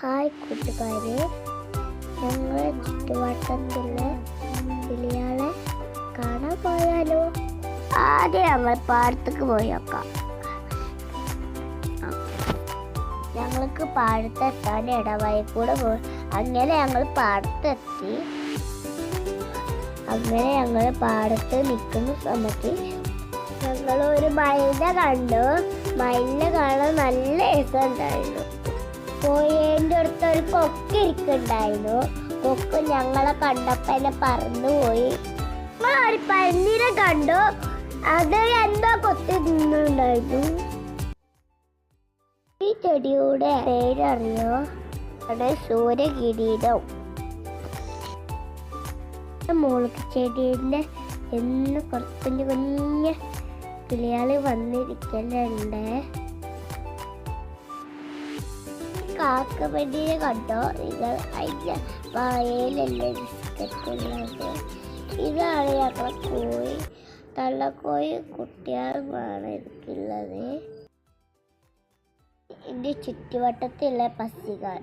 കൂട്ടുകാര്. ഞങ്ങൾ ചുറ്റുവട്ടത്തുള്ള കിളിയാളെ കാണാൻ പോയാലോ? ആദ്യം നമ്മൾ പാടത്തേക്ക് പോയി നോക്കാം. ഞങ്ങൾക്ക് പാടത്തെത്താൻ ഇടവായി കൂടെ പോയി അങ്ങനെ ഞങ്ങൾ പാടത്തെത്തി. അങ്ങനെ ഞങ്ങൾ പാടത്ത് നിൽക്കുന്ന സമയത്ത് ഞങ്ങൾ ഒരു മയിലിനെ കണ്ടു. മയിലിനെ കാണാൻ നല്ല രസമുണ്ടായിരുന്നു. പോയതിന്റെ അടുത്ത് ഒരു കൊക്ക് ഇരിക്കുന്നുണ്ടായിരുന്നു. കൊക്ക് ഞങ്ങളെ കണ്ടപ്പോൾ എന്നെ പറന്നുപോയി പോയി. ഒരു പന്നിനെ കണ്ടു. അത് എന്തോ കൊത്തി തിന്നുണ്ടായിരുന്നു ഈ ചെടിയുടെ പേരറിയോ? അവിടെ സൂര്യകിരീടം. മുളക് ചെടീന്റെ എന്ന് കുറച്ച് കുഞ്ഞ് കിളിയാൾ വന്നിരിക്കലുണ്ട്. കാക്കപ്പടിയെ കണ്ടോ നിങ്ങൾ അതിന്റെ വായയിലല്ലേ ബിസ്ക്കറ്റുള്ളത് ഇതാണ് ഞങ്ങളെ കോഴി. തള്ളക്കോഴി കുട്ടിയാറുമാണ് എനിക്കുള്ളത്. എന്റെ ചുറ്റുവട്ടത്തുള്ള പസികൾ